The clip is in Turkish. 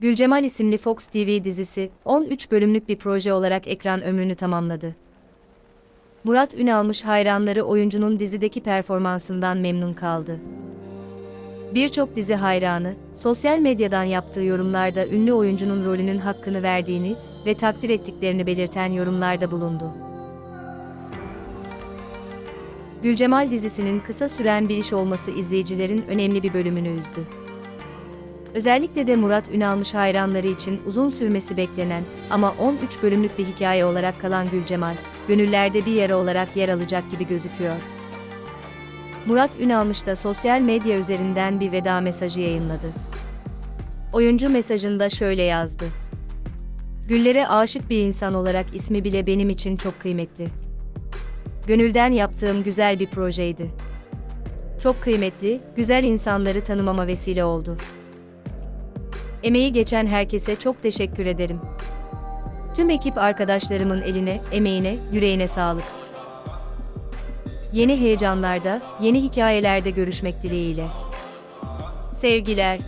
Gülcemal isimli Fox TV dizisi 13 bölümlük bir proje olarak ekran ömrünü tamamladı. Murat Ünalmış hayranları oyuncunun dizideki performansından memnun kaldı. Birçok dizi hayranı, sosyal medyadan yaptığı yorumlarda ünlü oyuncunun rolünün hakkını verdiğini ve takdir ettiklerini belirten yorumlarda bulundu. Gülcemal dizisinin kısa süren bir iş olması izleyicilerin önemli bir bölümünü üzdü. Özellikle de Murat Ünalmış hayranları için uzun sürmesi beklenen ama 13 bölümlük bir hikaye olarak kalan Gülcemal, gönüllerde bir yara olarak yer alacak gibi gözüküyor. Murat Ünalmış da sosyal medya üzerinden bir veda mesajı yayınladı. Oyuncu mesajında şöyle yazdı. Güllere aşık bir insan olarak ismi bile benim için çok kıymetli. Gönülden yaptığım güzel bir projeydi. Çok kıymetli, güzel insanları tanımama vesile oldu. Emeği geçen herkese çok teşekkür ederim. Tüm ekip arkadaşlarımın eline, emeğine, yüreğine sağlık. Yeni heyecanlarda, yeni hikayelerde görüşmek dileğiyle. Sevgiler.